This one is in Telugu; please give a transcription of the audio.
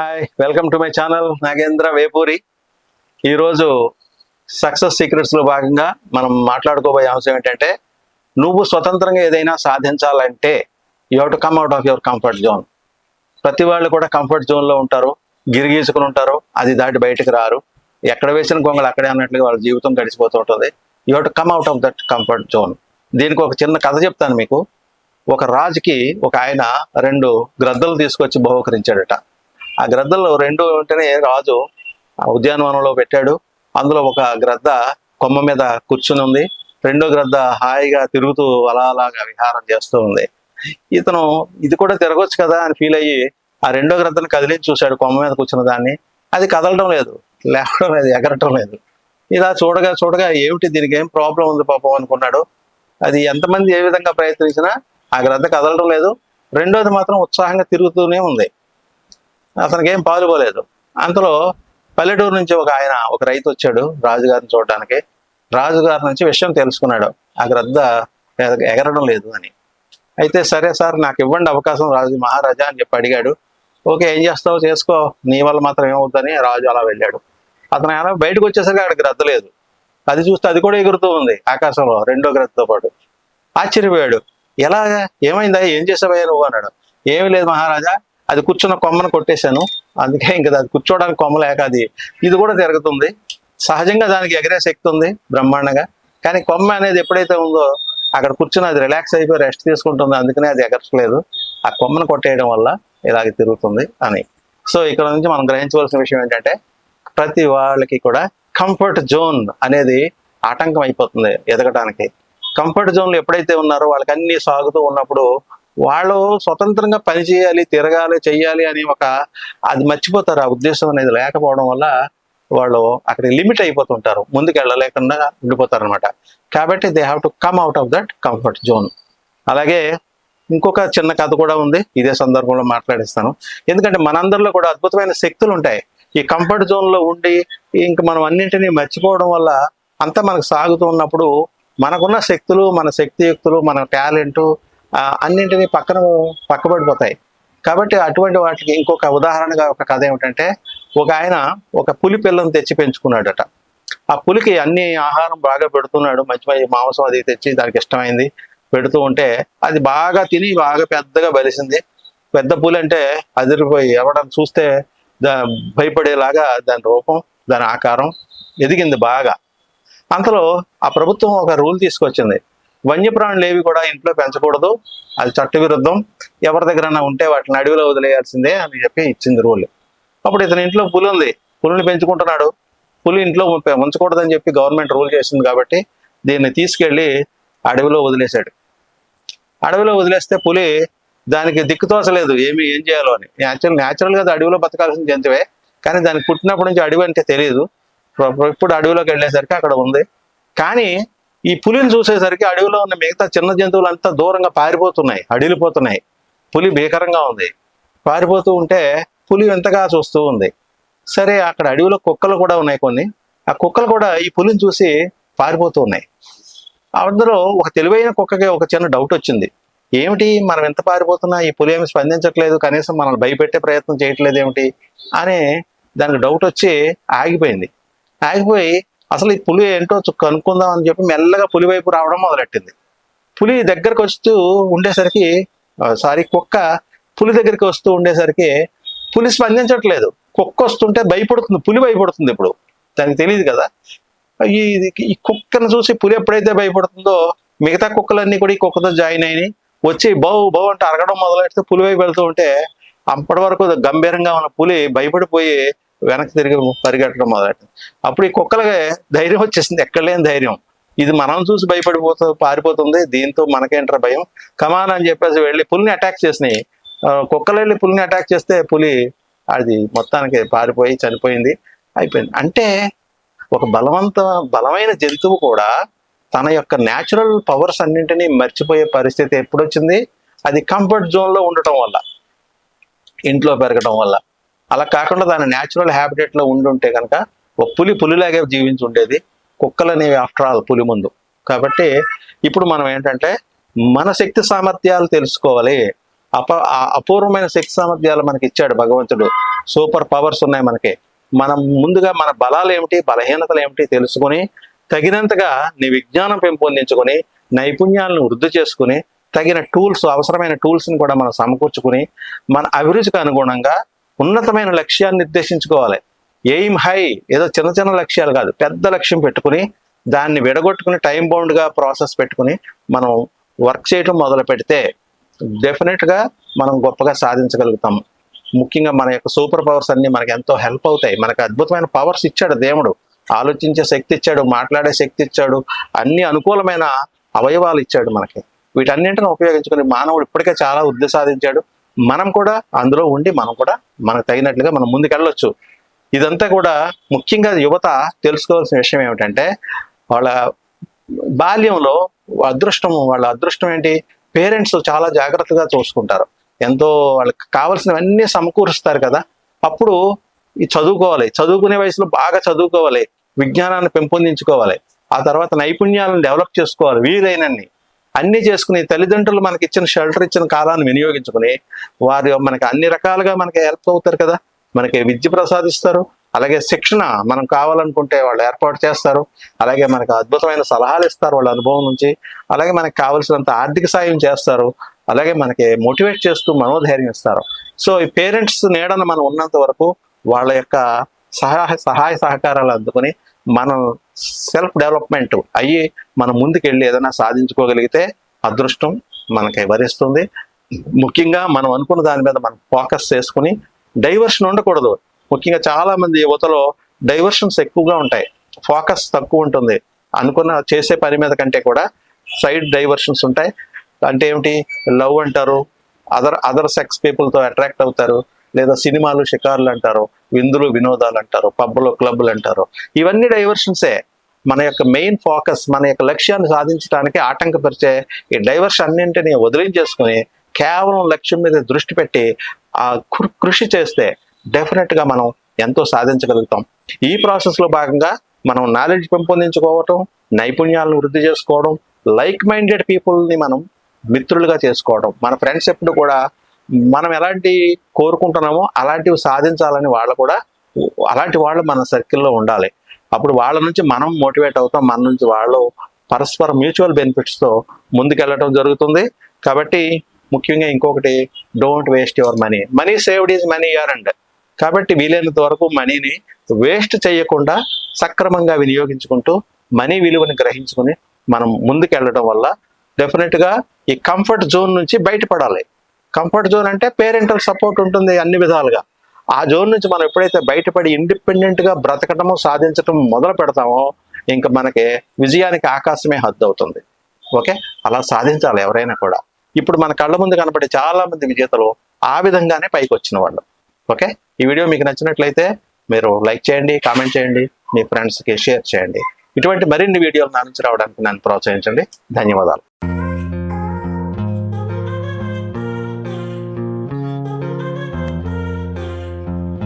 Hi welcome to my channel Nagendra Vepuri. ఈరోజు సక్సెస్ సీక్రెట్స్లో భాగంగా మనం మాట్లాడుకోబోయే అంశం ఏంటంటే నువ్వు స్వతంత్రంగా ఏదైనా సాధించాలంటే you to come out of your comfort zone ప్రతి వాళ్ళు కూడా కంఫర్ట్ జోన్లో ఉంటారు గిరిగీసుకుని ఉంటారు అది దాటి బయటకు రారు. ఎక్కడ వేసిన గొంగలు అక్కడే అన్నట్లుగా వాళ్ళ జీవితం గడిచిపోతూ ఉంటుంది. You to come out of that comfort zone దీనికి ఒక చిన్న కథ చెప్తాను మీకు. ఒక రాజుకి ఒక ఆయన రెండు గ్రద్దలు తీసుకొచ్చి బహుకరించాడట. ఆ గ్రద్దలు రెండు ఉంటేనే రాజు ఉద్యానవనంలో పెట్టాడు. అందులో ఒక గ్రద్ద కొమ్మ మీద కూర్చుని ఉంది. రెండో గ్రద్ద హాయిగా తిరుగుతూ అలా అలాగా విహారం చేస్తూ ఉంది. ఇతను ఇది కూడా తిరగొచ్చు కదా అని ఫీల్ అయ్యి ఆ రెండో గ్రద్దను కదిలించి చూశాడు కొమ్మ మీద కూర్చున్న దాన్ని. అది కదలడం లేదు. లేవడం లేదు ఎగరటం లేదు. ఇలా చూడగా చూడగా ఏమిటి దీనికి? ఏం ప్రాబ్లం ఉంది పాపం అనుకున్నాడు. అది ఎంతమంది ఏ విధంగా ప్రయత్నించినా ఆ గ్రద్ద కదలడం లేదు. రెండోది మాత్రం ఉత్సాహంగా తిరుగుతూనే ఉంది. అతనికి ఏం పాలుపోలేదు అంతలో పల్లెటూరు నుంచి ఒక ఆయన ఒక రైతు వచ్చాడు రాజుగారిని చూడడానికి రాజుగారి నుంచి విషయం తెలుసుకున్నాడు. ఆ గ్రద్ద ఎగరడం లేదు అని. అయితే సరే సార్ నాకు ఇవ్వండి అవకాశం రాజు మహారాజా అని చెప్పి అడిగాడు. ఓకే ఏం చేస్తావు? చేసుకో. నీ వల్ల మాత్రం ఏమవుతుందని రాజు అలా వెళ్ళాడు. అతను ఆయన బయటకు వచ్చేసరికి అక్కడ గ్రద్ద లేదు. అది చూస్తే అది కూడా ఎగురుతూ ఉంది ఆకాశంలో రెండో గ్రద్దతో పాటు. ఆశ్చర్యపోయాడు. ఎలా? ఏమైందా? ఏం చేసావయ్యా నువ్వు? అన్నాడు. ఏమీ లేదు మహారాజా. అది కూర్చున్న కొమ్మను కొట్టేశాను. అందుకే ఇంకా అది కూర్చోవడానికి కొమ్మ లేక అది ఇది కూడా తిరుగుతుంది. సహజంగా దానికి ఎగరే శక్తి ఉంది బ్రహ్మాండంగా. కానీ కొమ్మ అనేది ఎప్పుడైతే ఉందో అక్కడ కూర్చుని అది రిలాక్స్ అయిపోయి రెస్ట్ తీసుకుంటుంది. అందుకనే అది ఎగరట్లేదు. ఆ కొమ్మను కొట్టేయడం వల్ల ఇలాగ తిరుగుతుంది అని. సో ఇక్కడ నుంచి మనం గ్రహించవలసిన విషయం ఏంటంటే ప్రతి వాళ్ళకి కూడా కంఫర్ట్ జోన్ అనేది ఆటంకం అయిపోతుంది ఎదగడానికి కంఫర్ట్ జోన్లు ఎప్పుడైతే ఉన్నారో వాళ్ళకి అన్ని సాగుతూ ఉన్నప్పుడు వాళ్ళు స్వతంత్రంగా పని చేయాలి తిరగాలి చెయ్యాలి అని ఒక అది మర్చిపోతారు. ఆ ఉద్దేశం అనేది లేకపోవడం వల్ల వాళ్ళు అక్కడ లిమిట్ అయిపోతుంటారు. ముందుకు వెళ్ళలేకుండా ఉండిపోతారు అనమాట కాబట్టి they have to come out of that comfort zone అలాగే ఇంకొక చిన్న కథ కూడా ఉంది. ఇదే సందర్భంలో మాట్లాడిస్తాను. ఎందుకంటే మనందరిలో కూడా అద్భుతమైన శక్తులు ఉంటాయి. ఈ కంఫర్ట్ జోన్లో ఉండి ఇంక మనం అన్నింటినీ మర్చిపోవడం వల్ల అంతా మనకు సాగుతూ ఉన్నప్పుడు మనకున్న శక్తులు మన శక్తియుక్తులు మన టాలెంటు అన్నింటినీ పక్కన పక్కబడిపోతాయి. కాబట్టి అటువంటి వాటికి ఇంకొక ఉదాహరణగా ఒక కథ ఏమిటంటే ఒక ఆయన ఒక పులి పిల్లను తెచ్చి పెంచుకున్నాడట. ఆ పులికి అన్ని ఆహారం బాగా పెడుతున్నాడు మంచి మంచి మాంసం అది తెచ్చి దానికి ఇష్టమైంది పెడుతూ ఉంటే అది బాగా తిని బాగా పెద్దగా బలిసింది. పెద్ద పులి అంటే అదిరిపోయి ఎవడని చూస్తే దా భయపడేలాగా దాని రూపం దాని ఆకారం ఎదిగింది బాగా. అంతలో ఆ ప్రభుత్వం ఒక రూల్ తీసుకొచ్చింది. వన్యప్రాణులు ఏవి కూడా ఇంట్లో పెంచకూడదు. అది చట్టవిరుద్ధం ఎవరి దగ్గరైనా ఉంటే వాటిని అడవిలో వదిలేయాల్సిందే అని చెప్పి ఇచ్చింది రూల్. అప్పుడు ఇతని ఇంట్లో పులి ఉంది. పులిని పెంచుకుంటున్నాడు. పులి ఇంట్లో ఉంప- ఉంచకూడదని చెప్పి గవర్నమెంట్ రూల్ చేసింది కాబట్టి దీన్ని తీసుకెళ్ళి అడవిలో వదిలేశాడు. అడవిలో వదిలేస్తే పులి దానికి దిక్కుతోసలేదు. ఏమి ఏం చేయాలో అని. న్యాచురల్ న్యాచురల్గా అది అడవిలో బతకాల్సిన జంతువే. కానీ దానికి పుట్టినప్పటి నుంచి అడవి అంటే తెలియదు ఇప్పుడు అడవిలోకి వెళ్ళేసరికి అక్కడ ఉంది. కానీ ఈ పులిని చూసేసరికి అడవిలో ఉన్న మిగతా చిన్న జంతువులు అంతా దూరంగా పారిపోతున్నాయి అడిలిపోతున్నాయి. పులి భీకరంగా ఉంది. పారిపోతూ ఉంటే పులి ఎంతగా చూస్తూ ఉంది. సరే అక్కడ అడవిలో కుక్కలు కూడా ఉన్నాయి కొన్ని. ఆ కుక్కలు కూడా ఈ పులిని చూసి పారిపోతూ ఉన్నాయి. అందులో ఒక తెలివైన కుక్కకి ఒక చిన్న డౌట్ వచ్చింది. ఏమిటి? మనం ఎంత పారిపోతున్నా ఈ పులి ఏమి స్పందించట్లేదు కనీసం మనల్ని భయపెట్టే ప్రయత్నం చేయట్లేదు ఏమిటి? అని దానికి డౌట్ వచ్చి ఆగిపోయింది. ఆగిపోయి అసలు ఈ పులి ఏంటో కనుక్కుందాం అని చెప్పి మెల్లగా పులి వైపు రావడం మొదలెట్టింది. పులి దగ్గరకు వస్తూ ఉండేసరికి సారీ కుక్క పులి దగ్గరికి వస్తూ ఉండేసరికి పులి స్పందించట్లేదు. కుక్క వస్తుంటే భయపడుతుంది పులి భయపడుతుంది ఇప్పుడు. దానికి తెలియదు కదా. ఈ ఈ కుక్కను చూసి పులి ఎప్పుడైతే భయపడుతుందో మిగతా కుక్కలన్నీ కూడా ఈ కుక్కతో జాయిన్ అయినాయి. వచ్చి బౌ బౌ అంటే అరగడం మొదలెడితే పులి వైపు వెళ్తూ ఉంటే అప్పటి వరకు గంభీరంగా ఉన్న పులి భయపడిపోయి వెనక్కి తిరిగి పరిగెట్టడం మొదలెట్టింది అప్పుడు ఈ కుక్కలకి ధైర్యం వచ్చేసింది. ఎక్కడ లేని ధైర్యం. ఇది మనం చూసి భయపడిపోతూ పారిపోతుంది. దీంతో మనకేంట్రా భయం? కమాన్ అని చెప్పేసి వెళ్ళి పులిని అటాక్ చేసినాయి. కుక్కలు వెళ్ళి పులిని అటాక్ చేస్తే పులి అది మొత్తానికి పారిపోయి చనిపోయింది. అయిపోయింది. అంటే ఒక బలవంత బలమైన జంతువు కూడా తన యొక్క న్యాచురల్ పవర్స్ అన్నింటినీ మర్చిపోయే పరిస్థితి ఎప్పుడొచ్చింది? అది కంఫర్ట్ జోన్లో ఉండటం వల్ల ఇంట్లో పెరగడం వల్ల. అలా కాకుండా దాని న్యాచురల్ హ్యాబిటేట్లో ఉండుంటే కనుక ఒక పులి పులిలాగే జీవించి ఉండేది కుక్కలు అనేవి ఆఫ్టర్ ఆల్ పులి ముందు. కాబట్టి ఇప్పుడు మనం ఏంటంటే మన శక్తి సామర్థ్యాలు తెలుసుకోవాలి. అప అపూర్వమైన శక్తి సామర్థ్యాలు మనకి ఇచ్చాడు భగవంతుడు. సూపర్ పవర్స్ ఉన్నాయి మనకి. మనం ముందుగా మన బలాలు ఏమిటి బలహీనతలు ఏమిటి తెలుసుకొని తగినంతగా నీ విజ్ఞానం పెంపొందించుకొని నైపుణ్యాలను వృద్ధి చేసుకుని తగిన టూల్స్ అవసరమైన టూల్స్ని కూడా మనం సమకూర్చుకుని మన అభిరుచికి అనుగుణంగా ఉన్నతమైన లక్ష్యాన్ని నిర్దేశించుకోవాలి. ఎయిమ్ హై ఏదో చిన్న చిన్న లక్ష్యాలు కాదు పెద్ద లక్ష్యం పెట్టుకుని దాన్ని విడగొట్టుకుని టైం బౌండ్గా ప్రాసెస్ పెట్టుకుని మనం వర్క్ చేయటం మొదలు పెడితే డెఫినెట్గా మనం గొప్పగా సాధించగలుగుతాం. ముఖ్యంగా మన యొక్క సూపర్ పవర్స్ అన్నీ మనకు ఎంతో హెల్ప్ అవుతాయి. మనకు అద్భుతమైన పవర్స్ ఇచ్చాడు దేవుడు. ఆలోచించే శక్తి ఇచ్చాడు మాట్లాడే శక్తి ఇచ్చాడు అన్ని అనుకూలమైన అవయవాలు ఇచ్చాడు మనకి. వీటన్నింటిని ఉపయోగించుకుని మానవుడు ఇప్పటికే చాలా వృద్ధి సాధించాడు. మనం కూడా అందులో ఉండి మనం కూడా మనకు తగినట్లుగా మనం ముందుకెళ్ళొచ్చు. ఇదంతా కూడా ముఖ్యంగా యువత తెలుసుకోవాల్సిన విషయం ఏమిటంటే వాళ్ళ బాల్యంలో అదృష్టం వాళ్ళ అదృష్టం ఏంటి? పేరెంట్స్ చాలా జాగ్రత్తగా చూసుకుంటారు. ఎంతో వాళ్ళకి కావాల్సినవన్నీ సమకూరుస్తారు కదా. అప్పుడు చదువుకోవాలి. చదువుకునే వయసులో బాగా చదువుకోవాలి. విజ్ఞానాన్ని పెంపొందించుకోవాలి. ఆ తర్వాత నైపుణ్యాలను డెవలప్ చేసుకోవాలి వీలైనన్ని. అన్నీ చేసుకుని తల్లిదండ్రులు మనకి ఇచ్చిన షెల్టర్ ఇచ్చిన కాలాన్ని వినియోగించుకుని వారు మనకి అన్ని రకాలుగా మనకి హెల్ప్ అవుతారు కదా. మనకి విద్య ప్రసాదిస్తారు. అలాగే శిక్షణ మనం కావాలనుకుంటే వాళ్ళు ఏర్పాటు చేస్తారు. అలాగే మనకు అద్భుతమైన సలహాలు ఇస్తారు వాళ్ళ అనుభవం నుంచి. అలాగే మనకు కావలసినంత ఆర్థిక సాయం చేస్తారు. అలాగే మనకి మోటివేట్ చేస్తూ మనోధైర్యం ఇస్తారు. సో ఈ పేరెంట్స్ నీడన మనం ఉన్నంత వరకు వాళ్ళ యొక్క సహాయ సహాయ సహకారాలు అందుకుని మనం సెల్ఫ్ డెవలప్మెంట్ అయ్యి మనం ముందుకెళ్ళి ఏదైనా సాధించుకోగలిగితే అదృష్టం మనకి వరిస్తుంది. ముఖ్యంగా మనం అనుకున్న దాని మీద మనం ఫోకస్ చేసుకుని డైవర్షన్ ఉండకూడదు. ముఖ్యంగా చాలామంది యువతలో డైవర్షన్స్ ఎక్కువగా ఉంటాయి. ఫోకస్ తక్కువ ఉంటుంది. అనుకున్న చేసే పని మీద కంటే కూడా సైడ్ డైవర్షన్స్ ఉంటాయి. అంటే ఏమిటి? లవ్ అంటారు అదర్ అదర్ సెక్స్ పీపుల్తో అట్రాక్ట్ అవుతారు లేదా సినిమాలు షికార్లు అంటారు విందులు వినోదాలు అంటారు పబ్బులు క్లబ్లు అంటారు. ఇవన్నీ డైవర్షన్సే మన యొక్క మెయిన్ ఫోకస్ మన యొక్క లక్ష్యాన్ని సాధించడానికి ఆటంకపరిచే ఈ డైవర్షన్ అన్నింటినీ వదిలించేసుకుని కేవలం లక్ష్యం మీద దృష్టి పెట్టి ఆ కృషి చేస్తే డెఫినెట్గా మనం ఎంతో సాధించగలుగుతాం. ఈ ప్రాసెస్లో భాగంగా మనం నాలెడ్జ్ పెంపొందించుకోవటం నైపుణ్యాలను వృద్ధి చేసుకోవడం లైక్ మైండెడ్ పీపుల్ని మనం మిత్రులుగా చేసుకోవడం మన ఫ్రెండ్స్ ఎప్పుడు కూడా మనం ఎలాంటి కోరుకుంటున్నామో అలాంటివి సాధించాలని వాళ్ళు కూడా అలాంటి వాళ్ళు మన సర్కిల్లో ఉండాలి. అప్పుడు వాళ్ళ నుంచి మనం మోటివేట్ అవుతాం మన నుంచి వాళ్ళు పరస్పర మ్యూచువల్ బెనిఫిట్స్తో ముందుకెళ్ళటం జరుగుతుంది. కాబట్టి ముఖ్యంగా ఇంకొకటి don't waste your money money saved is money year and కాబట్టి వీలైనంత వరకు మనీని వేస్ట్ చేయకుండా సక్రమంగా వినియోగించుకుంటూ మనీ విలువను గ్రహించుకుని మనం ముందుకెళ్ళడం వల్ల డెఫినెట్గా ఈ కంఫర్ట్ జోన్ నుంచి బయటపడాలి. కంఫర్ట్ జోన్ అంటే పేరెంటల్ సపోర్ట్ ఉంటుంది అన్ని విధాలుగా. ఆ జోన్ నుంచి మనం ఎప్పుడైతే బయటపడి ఇండిపెండెంట్గా బ్రతకటము సాధించటం మొదలు పెడతామో ఇంకా మనకి విజయానికి ఆకాశమే హద్దు అవుతుంది. ఓకే? అలా సాధించాలి ఎవరైనా కూడా. ఇప్పుడు మన కళ్ళ ముందు కనపడే చాలా మంది విజేతలు ఆ విధంగానే పైకి వచ్చిన వాళ్ళు. ఓకే? ఈ వీడియో మీకు నచ్చినట్లయితే మీరు లైక్ చేయండి కామెంట్ చేయండి మీ ఫ్రెండ్స్కి షేర్ చేయండి. ఇటువంటి మరిన్ని వీడియోలు నా నుంచి రావడానికి నన్ను ప్రోత్సహించండి. ధన్యవాదాలు.